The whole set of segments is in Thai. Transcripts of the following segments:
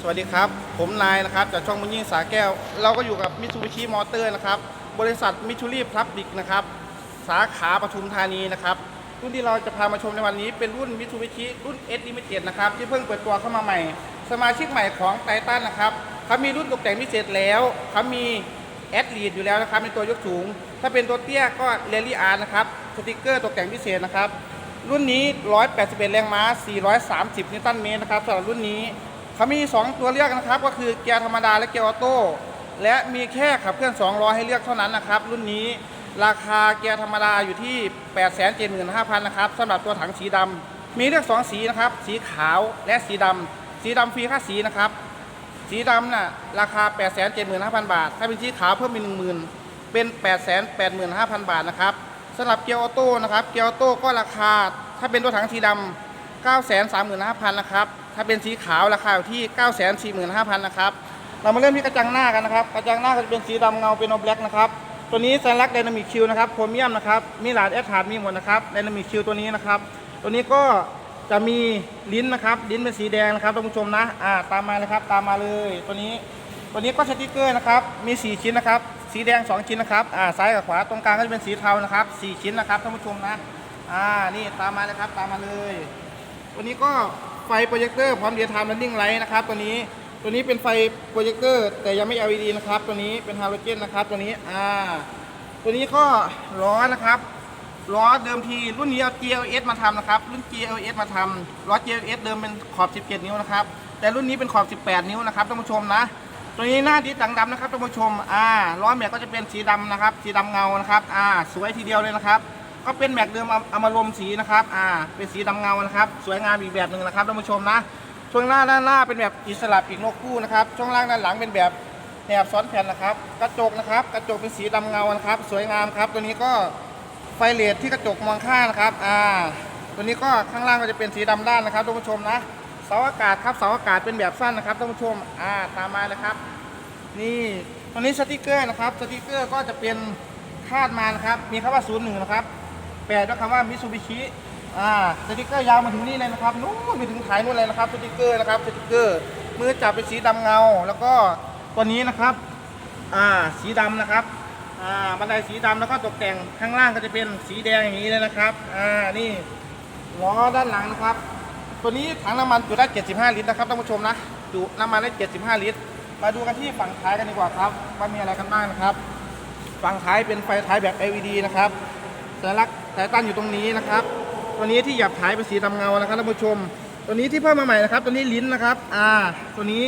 สวัสดีครับ ผมนายนะครับจากช่องมุญยิ่งสาแก้ว เราก็อยู่กับมิ t ูบิชิมอเตอร์นะครับ บริษัทมิ t ูรีพลับบิกนะครับ สาขาปทุมธานีนะครับ รุ่นที่เราจะพามาชมในวันนี้เป็นรุ่นมิ t ูบิชิรุ่น S Limited นะครับ ที่เพิ่งเปิดตัวเข้ามาใหม่ สมาชิกใหม่ของไททันนะครับเขามีรุ่นตกแต่งพิเศษแล้วเขามีแอดลีดอยู่แล้วนะครับในตัวยกสูง ถ้าเป็นตัวเตี้ยก็เรลลี่อาร์นะครับ สติกเกอร์ตกแต่งพิเศษนะครับ รุ่นนี้ 181 แรงม้า 430 นิวตันเมตรนะครับสำหรับรุ่นนี้ เขามี 2 ตัวเลือกนะครับ ก็คือเกียร์ธรรมดาและเกียร์ออโต้และมีแค่ขับเคลื่อน2ล้อให้เลือกเท่านั้นนะครับ รุ่นนี้ราคาเกียร์ธรรมดาอยู่ที่ 875,000นะครับสำหรับตัวถังสีดำมีเลือก 2 สีนะครับ สีขาวและสีดำสีดำฟรีค่าสีนะครับ สีดำน่ะราคา 875,000 บาท ถ้าเป็นสีขาวเพิ่มเป็น10,000 เป็น 885,000 บาทนะครับสำหรับเกียร์ออโต้นะครับ เกียร์ออโต้ก็ราคาถ้าเป็นตัวถังสีดำ935,000นะครับ ถ้าเป็นสีขาวราคาอยู่ที่ 945,000นะครับ เรามาเริ่มที่กระจังหน้ากันนะครับ กระจังหน้าก็จะเป็นสีดำเงาเป็นโอแบล็กนะครับ ตัวนี้สัญลักษณ์ไดนามิกคิวนะครับโพรเมียมนะครับ มีหลาดแอดฮาร์ดมีหมดนะครับไดนามิกคิวตัวนี้นะครับ ตัวนี้ก็จะมีลิ้นนะครับ ลิ้นเป็นสีแดงนะครับท่านผู้ชมนะ อ่า ตามมาเลยครับ ตามมาเลย ตัวนี้ ตัวนี้ก็สติกเกอร์นะครับ มี 4 ชิ้นนะครับ สีแดง 2 ชิ้นนะครับ อ่า ซ้ายกับขวา ตรงกลางก็จะเป็นสีเทานะครับ 4 ชิ้นนะครับท่านผู้ชมนะ อ่า นี่ ตามมาเลยครับ ตามมาเลย ตัวนี้ก็ ไฟโปรเจคเตอร์พร้อมเดียร์ไทม์ r ันนิ่งไลท์นะครับตัวนี้ตัวนี้เป็นไฟโปรเจคเตอร์แต่ยังไม่ LED นะครับ ตัวนี้เป็นฮาโลเจนนะครับตัวนี้อ่าตัวนี้ก็ล้อนะครับล้อเดิมทีรุ่นนี้เอา GLS มาทำนะครับ รุ่น GLS มาทำล้อ GLS เดิมเป็นขอบ 17 นิ้วนะครับ แต่รุ่นนี้เป็นขอบ 18 นิ้วนะครับท่านผู้ชมนะ ตัวนี้หน้าดิสดังดำนะครับท่านผู้ชมอ่าล้อแม็กก็จะเป็นสีดำนะครับ สีดำเงานะครับอ่าสวยทีเดียวเลยนะครับ ก็เป็นแม็กเดิมเอาเอามารวมสีนะครับ อ่า เป็นสีดำเงานะครับ สวยงามอีกแบบหนึ่งนะครับท่านผู้ชมนะ ช่วงหน้าด้านหน้าเป็นแบบอิสระปีกนกคู่นะครับ ช่วงล่างด้านหลังเป็นแบบแนบซ้อนแผ่นนะครับ กระจกนะครับ กระจกเป็นสีดำเงานะครับ สวยงามครับ ตัวนี้ก็ไฟเลสที่กระจกมองข้างนะครับ อ่า ตัวนี้ก็ข้างล่างก็จะเป็นสีดำด้านนะครับท่านผู้ชมนะ เสาอากาศครับ เสาอากาศเป็นแบบสั้นนะครับท่านผู้ชม อ่า ตามมาเลยครับ นี่ตัวนี้สติกเกอร์นะครับ สติกเกอร์ก็จะเป็นคาดมานะครับ มีคำว่า 01 นะครับ แปลด้วยคำว่ามิซูบิชิอ่าสติกเกอร์ยาวมาถึงนี่เลยนะครับนู้นไปถึงถ่ายนู่นเลยนะครับสติกเกอร์นะครับสติกเกอร์มือจับเป็นสีดำเงา แล้วก็ตัวนี้นะครับอ่าสีดำนะครับอ่าบันไดสีดำแล้วก็ตกแต่งข้างล่างก็จะเป็นสีแดงอย่างนี้เลยนะครับอ่านี่ล้อด้านหลังนะครับ ตัวนี้ถังน้ำมันจุได้ 75 ลิตรนะครับท่านผู้ชมนะจุน้ำมันได้ 75 ลิตร มาดูกันที่ฝั่งท้ายกันดีกว่าครับว่ามีอะไรกันบ้างนะครับ ฝั่งท้ายเป็นไฟท้ายแบบ LED นะครับสัญลักษณ์ สายตั้นอยู่ตรงนี้นะครับ ตัวนี้ที่หยับท้ายเป็นสีดำเงานะครับท่านผู้ชม ตัวนี้ที่เพิ่มมาใหม่นะครับ ตัวนี้ลิ้นนะครับอ่าตัวนี้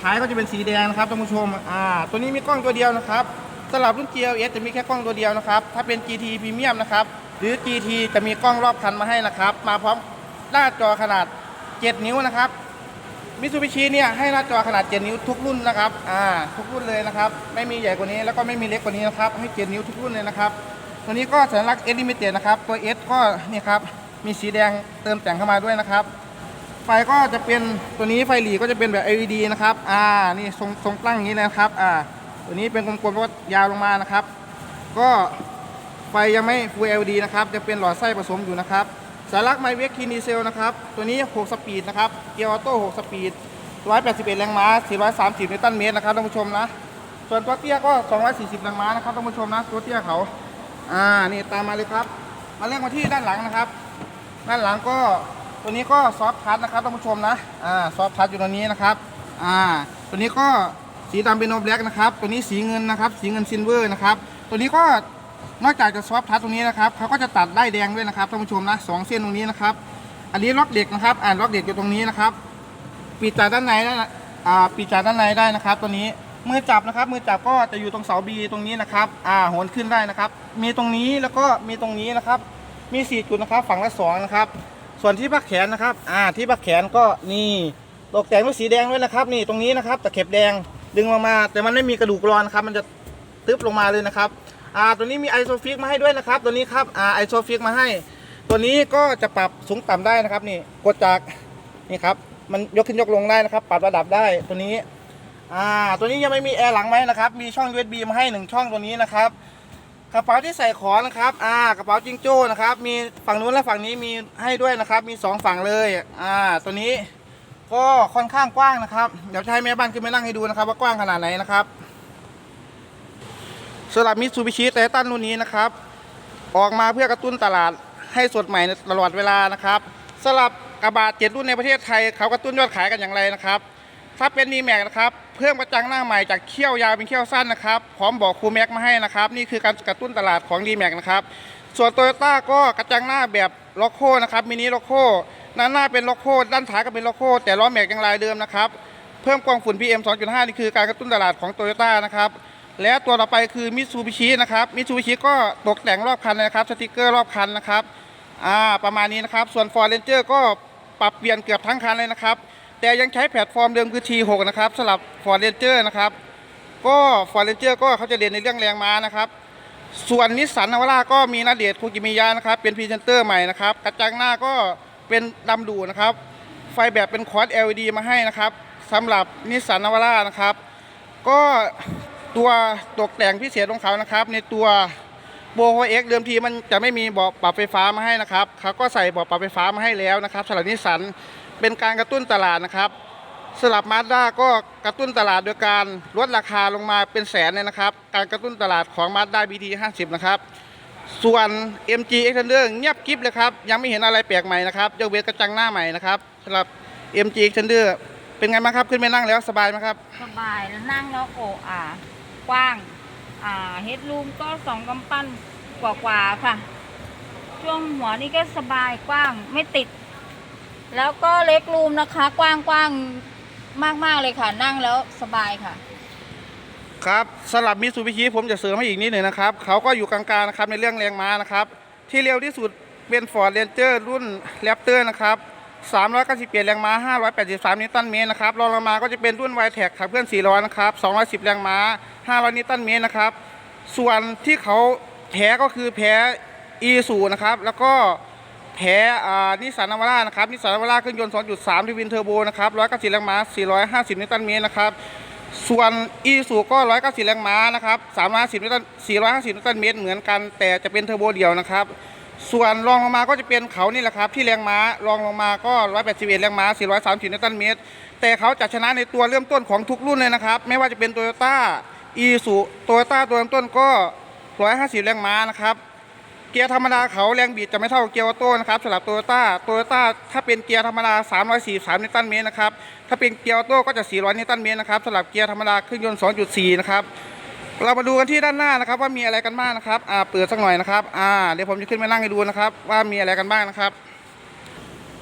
ท้ายก็จะเป็นสีแดงนะครับท่านผู้ชมอ่าตัวนี้มีกล้องตัวเดียวนะครับสำหรับรุ่น GLS จะมีแค่กล้องตัวเดียวนะครับ ถ้าเป็น GT Premium นะครับ หรือ GT จะมีกล้องรอบคันมาให้นะครับ มาพร้อมหน้าจอขนาด 7 นิ้วนะครับมิตซูบิชิเนี่ยให้หน้าจอขนาด 7 นิ้วทุกรุ่นนะครับ อ่า ทุกรุ่นเลยนะครับ ไม่มีใหญ่กว่านี้แล้วก็ไม่มีเล็กกว่านี้นะครับ ให้ 7 นิ้วทุกรุ่นเลยนะครับ ตัวนี้ก็สัญลักษณ์ S Limited นะครับ ตัว S ก็นี่ครับ มีสีแดงเติมแต่งเข้ามาด้วยนะครับ ไฟก็จะเป็นตัวนี้ไฟหลีก็จะเป็นแบบ LED นะครับ อ่า นี่ทรงทรงตั้งอย่างนี้นะครับ อ่า ตัวนี้เป็นกลมๆแล้วก็ยาวลงมานะครับ ก็ไฟยังไม่ Full LED นะครับ จะเป็นหลอดไส้ผสมอยู่นะครับสายลักไมเวกคีนีเซลนะครับ ตัวนี้ 6 สปีดนะครับ เกียร์ออโต้ 6 สปีด 181 แรงม้า 430 นิวตันเมตรนะครับท่านผู้ชมนะ ส่วนตัวเตี้ยก็ 240 แรงม้านะครับท่านผู้ชมนะ ตัวเตี้ยเขา อ่า นี่ตามมาเลยครับ มาเรื่องมาที่ด้านหลังนะครับ ด้านหลังก็ตัวนี้ก็ซอฟต์คัทนะครับท่านผู้ชมนะ อ่า ซอฟต์คัทอยู่ตรงนี้นะครับ อ่า ตัวนี้ก็สีดำเป็นโนแบล็กนะครับ ตัวนี้สีเงินนะครับ สีเงินซิลเวอร์นะครับ ตัวนี้ก็นอกจากจะซอฟทัชตรงนี้นะครับเขาก็จะตัดได้แดงด้วยนะครับท่านผู้ชมนะสองเส้นตรงนี้นะครับ อันนี้ล็อกเด็กนะครับ อ่าล็อกเด็กอยู่ตรงนี้นะครับ ปิดจากด้านในได้อ่าปิดจากด้านในได้นะครับ ตัวนี้ มือจับนะครับ มือจับก็จะอยู่ตรงเสาบีตรงนี้นะครับ อ่าโหนขึ้นได้นะครับ มีตรงนี้แล้วก็มีตรงนี้นะครับ มีสี่จุดนะครับ ฝั่งละสองนะครับ ส่วนที่พักแขนนะครับ อ่า ที่พักแขนก็นี่ตกแต่งด้วยสีแดงด้วยนะครับ นี่ตรงนี้นะครับตะเข็บแดงดึงลงมา แต่มันไม่มีกระดูกรอนครับ มันจะตึ๊บลงมาเลยนะครับ อ่า ตัวนี้มีไอโซฟิกมาให้ด้วยนะครับ ตัวนี้ครับ อ่า ไอโซฟิกมาให้ ตัวนี้ก็จะปรับสูงต่ำได้นะครับ นี่ กดจาก นี่ครับ มันยกขึ้นยกลงได้นะครับ ปรับระดับได้ ตัวนี้ อ่าตัวนี้ยังไม่มีแอร์หลังไหมนะครับมีช่อง USB มาให้หนึ่งช่องตัวนี้นะครับกระเป๋าที่ใส่ของนะครับอ่ากระเป๋าจิงโจ้นะครับ มีฝั่งนู้นและฝั่งนี้มีให้ด้วยนะครับ มีสองฝั่งเลยอ่าตัวนี้ก็ค่อนข้างกว้างนะครับเดี๋ยวจะให้แม่บ้านขึ้นไปนั่งให้ดูนะครับ ว่ากว้างขนาดไหนนะครับสำหรับมิตซูบิชิไททันรุ่นนี้นะครับ ออกมาเพื่อกระตุ้นตลาดให้สดใหม่ตลอดเวลานะครับสำหรับกระบะเจ็ดรุ่นในประเทศไทยเขากระตุ้นยอดขายกันอย่างไรนะครับ ถ้าเป็นดีแม็กนะครับ เพิ่มกระจังหน้าใหม่จากเขี้ยวยาวเป็นเขี้ยวสั้นนะครับพร้อมบอกครูแม็กมาให้นะครับ นี่คือการกระตุ้นตลาดของดีแม็กนะครับส่วนโตโยต้าก็กระจังหน้าแบบล็อกโคนะครับมินิล็อกโคด้านหน้าเป็นล็อกโคด้านท้ายก็เป็นล็อกโคแต่ล้อแม็กยังลายเดิมนะครับเพิ่มกว้างฝุ่น PM 2.5 นี่คือการกระตุ้นตลาดของโตโยต้านะครับและตัวต่อไปคือมิตซูบิชินะครับมิตซูบิชิก็ตกแต่งรอบคันนะครับสติกเกอร์รอบคันนะครับอ่าประมาณนี้นะครับ ส่วน Ford Ranger ก็ปรับเปลี่ยนเกือบทั้งคันเลยนะครับ แต่ยังใช้แพลตฟอร์มเดิมคือ T6 นะครับสำหรับ Ford Ranger นะครับก็ Ford Ranger ก็เขาจะเด่นในเรื่องแรงม้านะครับส่วนนิสสันนาวาร่าก็มีนาเดชน์คุกิมิยะนะครับเป็นพรีเซนเตอร์ใหม่นะครับกระจังหน้าก็เป็นดำดูนะครับ ไฟแบบเป็นคอร์ด LED มาให้นะครับสำหรับนิสสันนาวาร่านะครับ ก็ตัวตกแต่งพิเศษของเขานะครับ ในตัว โบโฮเอ็กเดิมทีมันจะไม่มีเบาะปรับไฟฟ้ามาให้นะครับเขาก็ใส่เบาะปรับไฟฟ้ามาให้แล้วนะครับสำหรับนิสสันเป็นการกระตุ้นตลาดนะครับสลับมาด้าก็กระตุ้นตลาดโดยการลดราคาลงมาเป็นแสนเลยนะครับ การกระตุ้นตลาดของมาด้า BT 50นะครับส่วน MG Extender เงียบกริบเลยครับ ยังไม่เห็นอะไรแปลกใหม่นะครับยกเว้นกระจังหน้าใหม่นะครับสำหรับ MG Extender เป็นไงบ้างครับขึ้นไปนั่งแล้วสบายไหมครับ สบายแล้วนั่งแล้วโอ้อ่ากว้าง อ่าเฮดรูมก็สองกำปั้นกว่าๆค่ะ ช่วงหัวนี่ก็สบายกว้างไม่ติด แล้วก็เล็กรูมนะคะ กว้างกว้างมากๆเลยค่ะ นั่งแล้วสบายค่ะ ครับสำหรับมิ t ซูบิชิผมจะเสริมให้อีกนิดหนึ่งนะครับ เขาก็อยู่กลางๆนะครับในเรื่องแรงม้านะครับ ที่เร็วที่สุดเป็น Ford Ranger รุ่น Raptor นะครับ 391แรงม้า 583 นิวตันเมตรนะครับรองลงมาก็จะเป็นรุ่น y t e c ขับเคลื่อน4ล้อนะครับ 210 แรงม้า 500 นิวตันเมตรนะครับ ส่วนที่เขาแพ้ก็คือแพ้ e สูนะครับ แล้วก็แพ้นิสสันนาวาร่านะครับ นิสสันนาวาร่าเครื่องยนต์ 2.3 ทวินเทอร์โบนะครับ190แรงม้า 450 นิวตันเมตรนะครับ ส่วนอีสูก็ 194แรงม้านะครับ 350 นิวตัน 450 นิวตันเมตรเหมือนกัน แต่จะเป็นเทอร์โบเดียวนะครับ ส่วนรองลงมาก็จะเป็นเขานี่แหละครับ ที่แรงม้ารองลงมาก็ 181 แรงม้า 430 นิวตันเมตร แต่เขาจะชนะในตัวเริ่มต้นของทุกรุ่นเลยนะครับ ไม่ว่าจะเป็นโตโยต้าอีสูโตโยต้าตัวเริ่มต้นก็ 150 แรงม้านะครับ เกียร์ธรรมดาเขาแรงบิดจะไม่เท่าเกียร์ออโต้นะครับสำหรับโตโยต้าโตโยต้าถ้าเป็นเกียร์ธรรมดา 343 นิวตันเมตรนะครับ ถ้าเป็นเกียร์ออโต้ก็จะ 400 นิวตันเมตรนะครับสำหรับเกียร์ธรรมดาเครื่องยนต์ 2.4 นะครับ เรามาดูกันที่ด้านหน้านะครับ ว่ามีอะไรกันบ้างนะครับอ่าเปิดสักหน่อยนะครับอ่าเดี๋ยวผมจะขึ้นไปนั่งให้ดูนะครับ ว่ามีอะไรกันบ้างนะครับ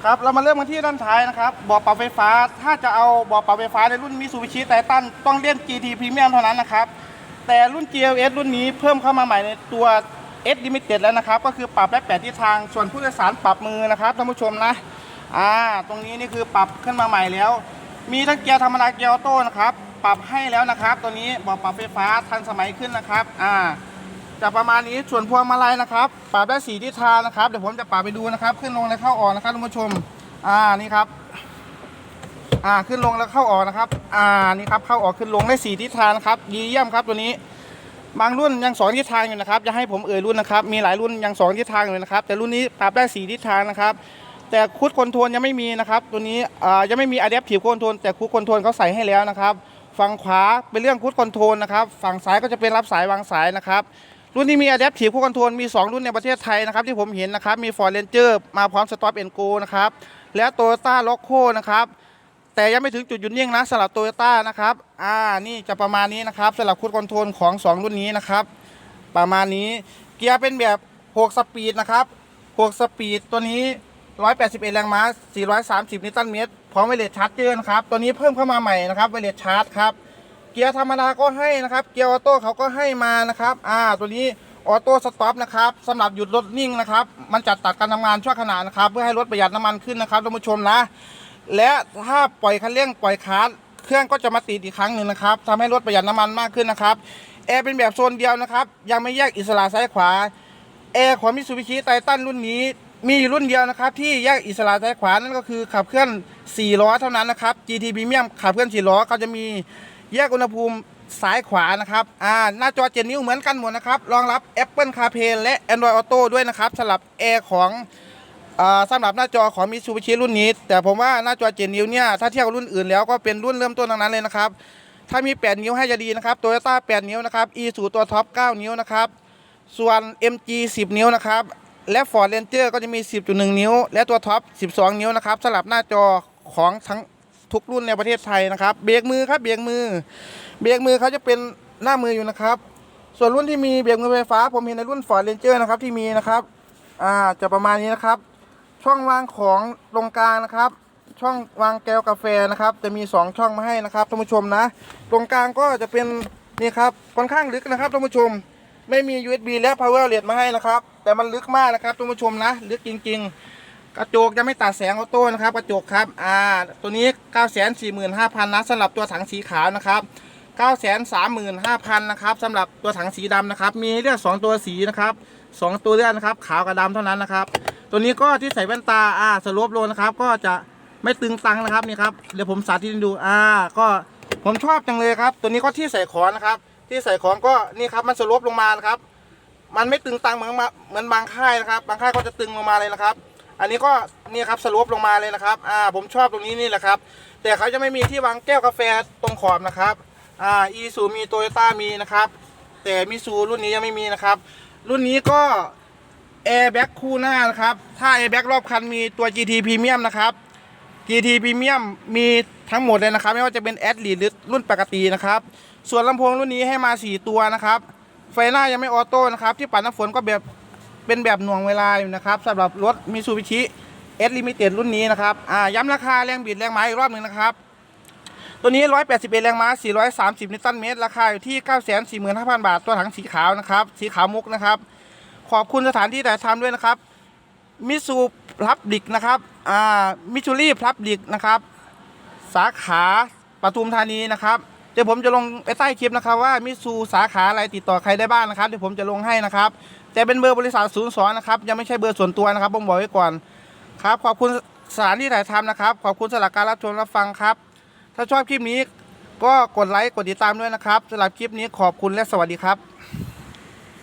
ครับเรามาเริ่มกันที่ด้านท้ายนะครับบาะปรับไฟฟ้าถ้าจะเอาบาะปรับไฟฟ้าในรุ่นมิซูบิชิไททันต้องเล่น GT Premium เท่านั้นนะครับ แต่รุ่น GLS รุ่นนี้เพิ่มเข้ามาใหม่ในตัว S Limited แล้วนะครับ ก็คือปรับได้แปดทิศทางส่วนผู้โดยสารปรับมือนะครับท่านผู้ชมนะอ่าตรงนี้นี่คือปรับขึ้นมาใหม่แล้ว มีทั้งเกียร์ธรรมดาเกียร์ออโต้นะครับ ปรับให้แล้วนะครับ ตัวนี้บอกปรับไฟฟ้าทันสมัยขึ้นนะครับ อ่า จะประมาณนี้ส่วนพวงมาลัยนะครับ ปรับได้สีทิศทางนะครับ เดี๋ยวผมจะปรับไปดูนะครับ ขึ้นลงและเข้าออกนะครับท่านผู้ชม อ่า นี่ครับ อ่า ขึ้นลงแล้วเข้าออกนะครับ อ่า นี่ครับ เข้าออกขึ้นลงได้สีทิศทางนะครับดีเยี่ยมครับตัวนี้ บางรุ่นยังสองทิศทางอยู่นะครับ จะให้ผมเอ่ยรุ่นนะครับ มีหลายรุ่นยังสองทิศทางอยู่นะครับ แต่รุ่นนี้ปรับได้สีทิศทางนะครับ แต่คุดคอนโทรลยังไม่มีนะครับ ตัวนี้ยังไม่มีอะแดปทีฟคอนโทรลแต่คุดคอนโทรลเขาใส่ให้แล้วนะครับ ฝั่งขวาเป็นเรื่องคุดคอนโทรลนะครับ ฝั่งซ้ายก็จะเป็นรับสายวางสายนะครับ รุ่นนี้มีอะแดปทีฟคุดคอนโทรลมี 2 รุ่นในประเทศไทยนะครับที่ผมเห็นนะครับ มี Ford Ranger มาพร้อม Stop and Go นะครับ และ Toyota Loco นะครับ แต่ยังไม่ถึงจุดหยุดนิ่งนะสำหรับโตโยต้านะครับ อ่า นี่จะประมาณนี้นะครับสำหรับคุดคอนโทรลของ 2 รุ่นนี้นะครับ ประมาณนี้ เกียร์เป็นแบบ6สปีดนะครับ6สปีดตัวนี้ 181 แรงม้า 430 นิวตันเมตร พร้อมไวเลสชาร์จเจอนะครับ ตัวนี้เพิ่มเข้ามาใหม่นะครับไวเลสชาร์จครับ เกียร์ธรรมดาก็ให้นะครับ เกียร์ออโต้เขาก็ให้มานะครับ อ่า ตัวนี้ออโต้สต็อปนะครับสำหรับหยุดรถนิ่งนะครับ มันจัดตัดการทำงานชั่วขณะนะครับ เพื่อให้รถประหยัดน้ำมันขึ้นนะครับท่านผู้ชมนะ และถ้าปล่อยคันเร่งปล่อยคลัตช์เครื่องก็จะมาติดอีกครั้งหนึ่งนะครับทำให้รถประหยัดน้ำมันมากขึ้นนะครับแอร์เป็นแบบโซนเดียวนะครับ ยังไม่แยกอิสระซ้ายขวาแอร์ของมิ t ซูบิชิไททันรุ่นนี้ มีอยู่รุ่นเดียวนะครับที่แยกอิสระซ้ายขวานั่นก็คือขับเคลื่อน 4 ล้อเท่านั้นนะครับ GT Premium ขับเคลื่อน 4 ล้อเขาจะมีแยกอุณหภูมิซ้ายขวานะครับ อ่า หน้าจอเจนนิ้วเหมือนกันหมดนะครับ รองรับ Apple CarPlay และ Android Auto ด้วยนะครับสำหรับแอร์ของอ่าสำหรับหน้าจอของมิ t ูบิชิรุ่นนี้ แต่ผมว่าหน้าจอ 7 นิ้วเนี่ย ถ้าเทียบกับรุ่นอื่นแล้วก็เป็นรุ่นเริ่มต้นทั้งนั้นเลยนะครับ ถ้ามี 8 นิ้วให้จะดีนะครับโตโยต้า8นิ้วนะครับ e สูตัวท็อป 9 นิ้วนะครับ ส่วน MG 10 นิ้วนะครับ และ Ford Ranger ก็จะมี 10.1 นิ้ว และตัวท็อป 12 นิ้วนะครับสำหรับหน้าจอของทั้งทุกรุ่นในประเทศไทยนะครับ เบรกมือครับเบรกมือ เบรกมือเขาจะเป็นหน้ามืออยู่นะครับ ส่วนรุ่นที่มีเบรกมือไฟฟ้า ผมเห็นในรุ่น Ford Ranger นะครับที่มีนะครับอ่าจะประมาณนี้นะครับ ช่องวางของตรงกลางนะครับ ช่องวางแก้วกาแฟนะครับ จะมี 2 ช่องมาให้นะครับท่านผู้ชมนะ ตรงกลางก็จะเป็นนี่ครับค่อนข้างลึกนะครับท่านผู้ชม ไม่มี USB และ Power Outlet มาให้นะครับ แต่มันลึกมากนะครับท่านผู้ชมนะ ลึกจริง ๆ กระจกจะไม่ตัดแสงออโต้นะครับ กระจกครับ อ่า ตัวนี้ 945,000นะสำหรับตัวถังสีขาวนะครับ 935,000นะครับสำหรับตัวถังสีดำนะครับ มีให้เลือก2ตัวสีนะครับสองตัวเลือกนะครับ ขาวกับดำเท่านั้นนะครับ ตัวนี้ก็ที่ใส่แว่นตา อ่าสโลปโลนะครับ ก็จะไม่ตึงตังนะครับนี่ครับ เดี๋ยวผมสาธิตให้ดู อ่า ก็ผมชอบจังเลยครับ ตัวนี้ก็ที่ใส่ของนะครับ ที่ใส่ของก็นี่ครับมันสลปลงมานะครับ มันไม่ตึงตังเหมือนมาเหมือนบางค่ายนะครับ บางค่ายก็จะตึงลงมาเลยนะครับ อันนี้ก็นี่ครับสลปลงมาเลยนะครับอ่าผมชอบตรงนี้นี่แหละครับ แต่เขาจะไม่มีที่วางแก้วกาแฟตรงขอบนะครับอ่าอีซูมีโตโยต้ามีนะครับ แต่มิซูรุ่นนี้ยังไม่มีนะครับ รุ่นนี้ก็แอร์แบ็กคู่หน้านะครับ ถ้าแอร์แบ็กรอบคันมีตัว GT Premium นะครับ GT Premium มีทั้งหมดเลยนะครับ ไม่ว่าจะเป็นแอดลีหรือรุ่นปกตินะครับ ส่วนลำโพงรุ่นนี้ให้มา 4 ตัวนะครับ ไฟหน้ายังไม่ออโต้นะครับ ที่ปัดน้ำฝนก็แบบเป็นแบบหน่วงเวลาอยู่นะครับสำหรับรถมิซูบิชิเอสลิมิเต็ดรุ่นนี้นะครับอ่าย้ำราคาแรงบิดแรงม้าอีกรอบหนึ่งนะครับ ตัวนี้ 181 แรงม้า 430 นิวตันเมตร ราคาอยู่ที่ 945,000 บาท ตัวถังสีขาวนะครับ สีขาวมุกนะครับ ขอบคุณสถานที่แต่ทำด้วยนะครับมิซูพลับดิกนะครับอ่ามิชูรี่พลับดิกนะครับ สาขาปทุมธานีนะครับ ดี๋ยวผมจะลงไปใต้คลิปนะครับว่ามิซูสาขาอะไรติดต่อใครได้บ้างนะครับเดี๋ยวผมจะลงให้นะครับแต่เป็นเบอร์บริษัทศูนย์สองนะครับยังไม่ใช่เบอร์ส่วนตัวนะครับผมบอกไว้ก่อนครับขอบคุณสถานที่ถ่ายทำนะครับ ขอบคุณสำหรับการรับชมรับฟังครับ ถ้าชอบคลิปนี้ก็กดไลค์กดติดตามด้วยนะครับสำหรับคลิปนี้ขอบคุณและสวัสดีครับ